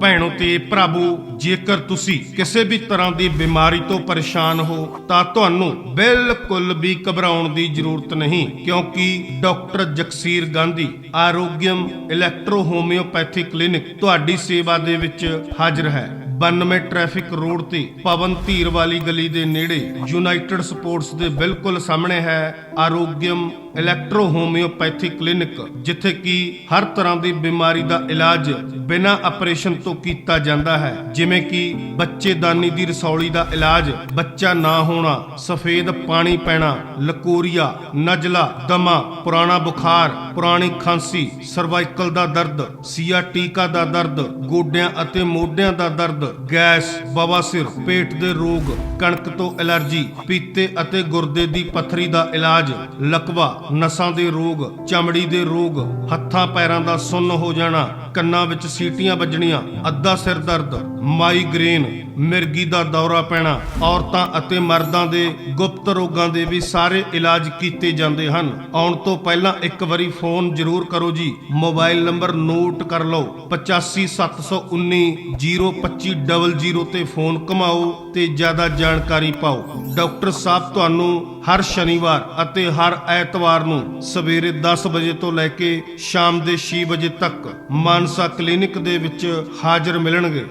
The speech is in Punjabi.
ਭੈਣੋ ਤੇ ਭਰਾਵੋ ਜੇਕਰ ਤੁਸੀਂ ਕਿਸੇ ਵੀ ਤਰ੍ਹਾਂ ਦੀ ਬਿਮਾਰੀ ਤੋਂ ਪਰੇਸ਼ਾਨ ਹੋ, ਤਾਂ ਤੁਹਾਨੂੰ ਬਿਲਕੁਲ ਵੀ ਘਬਰਾਉਣ ਦੀ ਜ਼ਰੂਰਤ ਨਹੀਂ, ਕਿਉਂਕਿ doctor Jagsir Gandhi, Arogyam electro homeopathy clinic ਤੁਹਾਡੀ ਸੇਵਾ ਦੇ ਵਿੱਚ ਹਾਜ਼ਰ ਹੈ। 92 ਟ੍ਰੈਫਿਕ ਰੋਡ ਤੇ ਪਵਨ ਧੀਰ ਵਾਲੀ ਗਲੀ ਦੇ ਨੇੜੇ ਯੂਨਾਈਟਿਡ ਸਪੋਰਟਸ ਦੇ ਬਿਲਕੁਲ ਸਾਹਮਣੇ ਹੈ ਆਰੋਗਿਅਮ ਇਲੈਕਟ੍ਰੋ ਹੋਮਿਓਪੈਥੀ ਕਲੀਨਿਕ ਜਿੱਥੇ ਕਿ ਹਰ ਤਰ੍ਹਾਂ ਦੀ ਬਿਮਾਰੀ ਦਾ ਇਲਾਜ ਬਿਨਾਂ ਆਪਰੇਸ਼ਨ ਤੋਂ ਕੀਤਾ ਜਾਂਦਾ ਹੈ। ਜਿਵੇਂ ਕਿ ਬੱਚੇਦਾਨੀ ਦੀ ਰਸੌਲੀ ਦਾ ਇਲਾਜ, ਬੱਚਾ ਨਾ ਹੋਣਾ, ਸਫੇਦ ਪਾਣੀ ਪੈਣਾ, ਲਕੋਰੀਆ, ਨਜਲਾ, ਦਮਾ, ਪੁਰਾਣਾ ਬੁਖਾਰ, ਪੁਰਾਣੀ ਖਾਂਸੀ ਸਰਵਾਈਕਲ ਦਾ ਦਰਦ ਸੀਆਟੀਕਾ ਦਾ ਦਰਦ, ਗੋਡਿਆਂ ਅਤੇ ਮੋਢਿਆਂ ਦਾ ਦਰਦ, ਗੈਸ ਬਵਾਸੀਰ ਪੇਟ ਦੇ ਰੋਗ, ਕਣਕ ਤੋਂ ਐਲਰਜੀ, ਪੀਤੇ ਅਤੇ ਗੁਰਦੇ ਦੀ ਪੱਥਰੀ ਦਾ ਇਲਾਜ, ਲਕਵਾ ਨਸਾਂ ਦੇ ਰੋਗ, ਚਮੜੀ ਦੇ ਰੋਗ, ਹੱਥਾਂ ਪੈਰਾਂ ਦਾ ਸੁੰਨ ਹੋ ਜਾਣਾ, ਕੰਨਾਂ ਵਿੱਚ ਸੀਟੀਆਂ ਵੱਜਣੀਆਂ, ਅੱਧਾ ਸਿਰ ਦਰਦ ਮਾਈਗ੍ਰੇਨ ਮਿਰਗੀ ਦਾ ਦੌਰਾ ਪੈਣਾ, ਔਰਤਾਂ ਅਤੇ ਮਰਦਾਂ ਦੇ ਗੁਪਤ ਰੋਗਾਂ ਦੇ ਵੀ ਸਾਰੇ ਇਲਾਜ ਕੀਤੇ ਜਾਂਦੇ ਹਨ। ਆਉਣ ਤੋਂ ਪਹਿਲਾਂ ਇੱਕ ਵਾਰੀ ਫੋਨ ਜ਼ਰੂਰ ਕਰੋ ਜੀ। ਮੋਬਾਈਲ ਨੰਬਰ ਨੋਟ ਕਰ ਲਓ। 8571902500 ਤੇ ਫੋਨ ਘੁਮਾਓ ਤੇ ਜ਼ਿਆਦਾ ਜਾਣਕਾਰੀ ਪਾਓ। ਡਾਕਟਰ ਸਾਹਿਬ, ਤੁਹਾਨੂੰ ਹਰ ਸ਼ਨੀਵਾਰ ਅਤੇ ਹਰ ਐਤਵਾਰ ਨੂੰ ਸਵੇਰੇ 10 ਵਜੇ ਤੋਂ ਲੈ ਕੇ ਸ਼ਾਮ ਦੇ 6 ਵਜੇ ਤੱਕ ਮਾਨਸਾ ਕਲੀਨਿਕ ਦੇ ਵਿੱਚ ਹਾਜ਼ਰ ਮਿਲਣਗੇ।